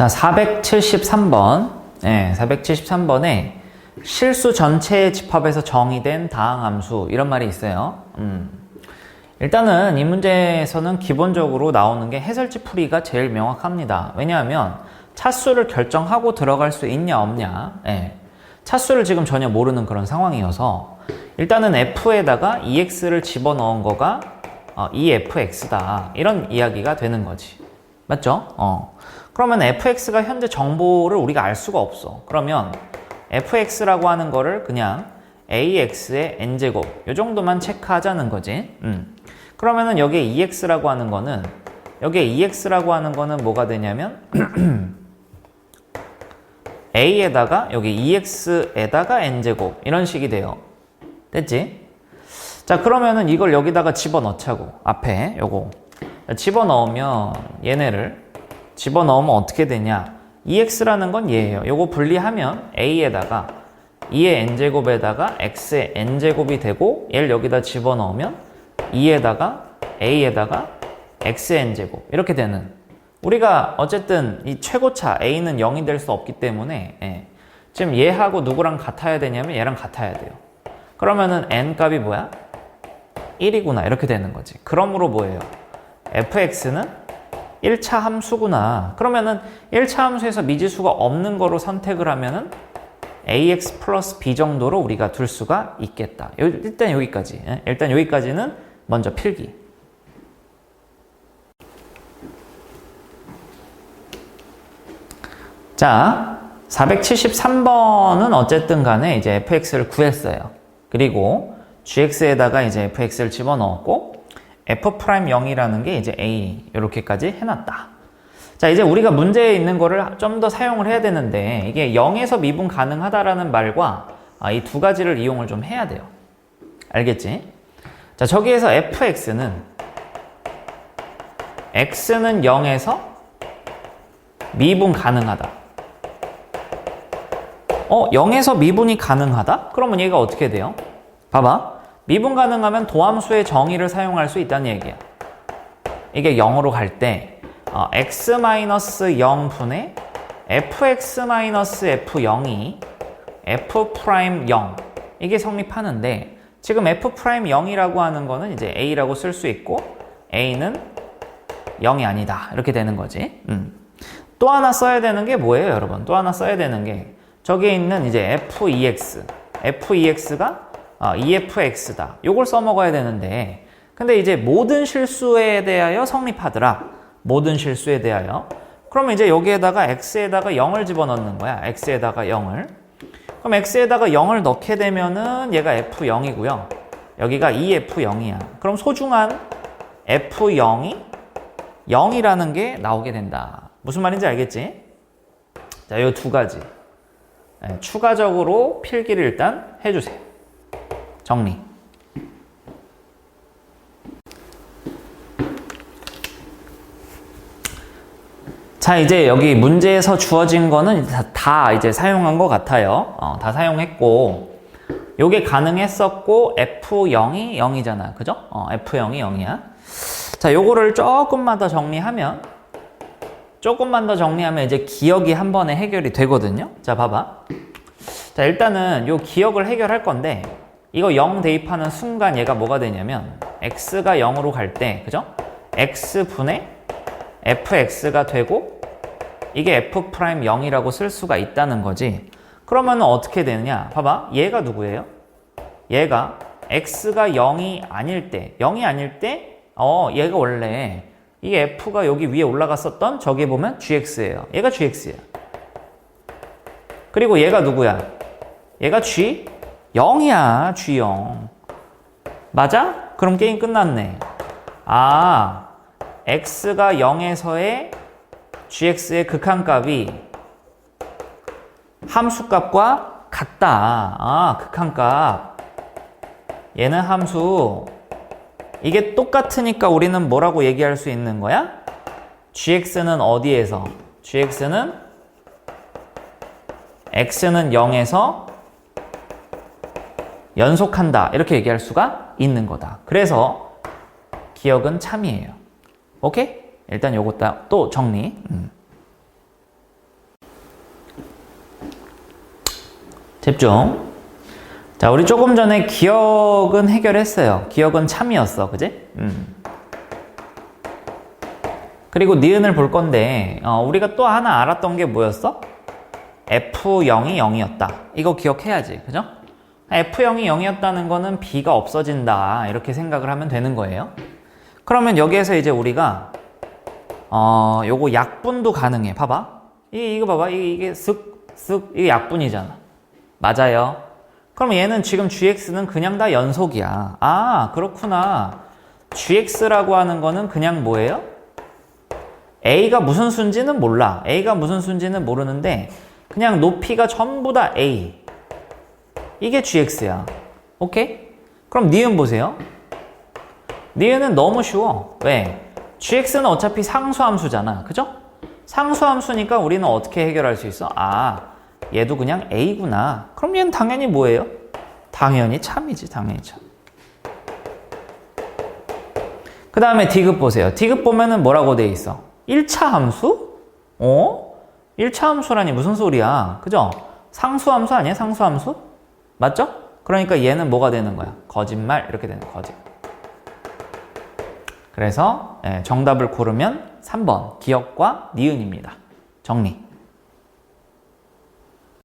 자, 473번. 네, 473번에 실수 전체의 집합에서 정의된 다항함수 이런 말이 있어요. 음. 일단은 이 문제에서는 기본적으로 나오는 게 해설지 풀이가 제일 명확합니다. 왜냐하면 차수를 결정하고 들어갈 수 있냐 없냐. 예. 차수를 지금 전혀 모르는 그런 상황이어서 일단은 f에다가 ex를 집어넣은 거가 어, efx다 이런 이야기가 되는 거지. 맞죠? 어. 그러면 fx가 현재 정보를 우리가 알 수가 없어. 그러면 fx라고 하는 거를 그냥 ax의 n제곱 이 정도만 체크하자는 거지. 음. 그러면은 여기에 ex라고 하는 거는 여기에 ex라고 하는 거는 뭐가 되냐면 a에다가 여기 ex에다가 n제곱 이런 식이 돼요. 됐지? 자 그러면은 이걸 여기다가 집어넣자고 앞에 요거 집어넣으면 얘네를 집어넣으면 어떻게 되냐 ex라는 건 얘예요. 요거 분리하면 a에다가 2의 n제곱에다가 x의 n제곱이 되고 얘를 여기다 집어넣으면 2에다가 a에다가 x의 n제곱 이렇게 되는 우리가 어쨌든 이 최고차 a는 0이 될 수 없기 때문에 예. 지금 얘하고 누구랑 같아야 되냐면 얘랑 같아야 돼요. 그러면은 n 값이 뭐야? 1이구나 이렇게 되는 거지. 그러므로 뭐예요? fx는 1차 함수구나. 그러면은 1차 함수에서 미지수가 없는 거로 선택을 하면은 ax 플러스 b 정도로 우리가 둘 수가 있겠다. 일단 여기까지. 예? 일단 여기까지는 먼저 필기. 자, 473번은 어쨌든 간에 이제 fx를 구했어요. 그리고 gx에다가 이제 fx를 집어넣었고 f'0이라는 게 이제 a 이렇게까지 해놨다. 자, 이제 우리가 문제에 있는 거를 좀 더 사용을 해야 되는데 이게 0에서 미분 가능하다라는 말과 아, 이 두 가지를 이용을 좀 해야 돼요. 알겠지? 자, 저기에서 fx는 x는 0에서 미분 가능하다. 어, 0에서 미분이 가능하다? 그러면 얘가 어떻게 돼요? 봐봐. 미분 가능하면 도함수의 정의를 사용할 수 있다는 얘기야. 이게 0으로 갈 때, 어, x-0분의 fx-f0이 f'0 이게 성립하는데 지금 f'0이라고 하는 거는 이제 a라고 쓸 수 있고 a는 0이 아니다 이렇게 되는 거지. 음. 또 하나 써야 되는 게 뭐예요, 여러분? 또 하나 써야 되는 게 저기에 있는 이제 f2x, f2x가 어, efx다. 요걸 써먹어야 되는데 근데 이제 모든 실수에 대하여 성립하더라. 모든 실수에 대하여. 그러면 이제 여기에다가 x에다가 0을 집어넣는 거야. x에다가 0을. 그럼 x에다가 0을 넣게 되면은 얘가 f0이고요. 여기가 2f0이야. 그럼 소중한 f0이 0이라는 게 나오게 된다. 무슨 말인지 알겠지? 자, 이두 가지. 네, 추가적으로 필기를 일단 해주세요. 정리. 자, 이제 여기 문제에서 주어진 거는 다, 다 이제 사용한 것 같아요. 어, 다 사용했고, 요게 가능했었고, F0이 0이잖아. 그죠? 어, F0이 0이야. 자, 요거를 조금만 더 정리하면, 조금만 더 정리하면 이제 기억이 한 번에 해결이 되거든요. 자, 봐봐. 자, 일단은 요 기억을 해결할 건데, 이거 0 대입하는 순간 얘가 뭐가 되냐면, x가 0으로 갈 때, 그죠? x분의 fx가 되고 이게 f'0이라고 쓸 수가 있다는 거지. 그러면 어떻게 되느냐? 봐봐. 얘가 누구예요? 얘가 x가 0이 아닐 때, 0이 아닐 때, 어, 얘가 원래 이 f가 여기 위에 올라갔었던 저기 보면 gx예요. 얘가 gx야. 그리고 얘가 누구야? 얘가 g 0이야. g0. 맞아? 그럼 게임 끝났네. 아, x가 0에서의 gx의 극한값이 함수값과 같다. 아, 극한값. 얘는 함수. 이게 똑같으니까 우리는 뭐라고 얘기할 수 있는 거야? gx는 어디에서? gx는 x는 0에서 연속한다. 이렇게 얘기할 수가 있는 거다. 그래서 기억은 참이에요. 오케이? 일단 요것도 또 정리. 음. 집중. 자, 우리 조금 전에 기억은 해결했어요. 기억은 참이었어. 그지? 음. 그리고 니은을 볼 건데, 어, 우리가 또 하나 알았던 게 뭐였어? F0이 0이었다. 이거 기억해야지. 그죠? F0이 0이었다는 거는 B가 없어진다. 이렇게 생각을 하면 되는 거예요. 그러면 여기에서 이제 우리가, 어, 요거 약분도 가능해. 봐봐. 이, 이거 봐봐. 이게, 이게 쓱, 쓱, 이게 약분이잖아. 맞아요. 그럼 얘는 지금 gx는 그냥 다 연속이야. 아, 그렇구나. gx라고 하는 거는 그냥 뭐예요? a가 무슨 수인지는 몰라. a가 무슨 수인지는 모르는데 그냥 높이가 전부 다 a. 이게 gx야. 오케이? 그럼 니은 보세요. 니은은 너무 쉬워. 왜? gx는 어차피 상수함수잖아. 그죠? 상수함수니까 우리는 어떻게 해결할 수 있어? 아, 얘도 그냥 a구나. 그럼 얘는 당연히 뭐예요? 당연히 참이지, 당연히 참. 그 다음에 디귿 보세요. 디귿 보면은 뭐라고 돼 있어? 1차 함수? 어? 1차 함수라니 무슨 소리야? 그죠? 상수함수 아니야? 상수함수? 맞죠? 그러니까 얘는 뭐가 되는 거야? 거짓말 이렇게 되는 거짓. 그래서 예, 정답을 고르면 3번 기억과 니은입니다. 정리.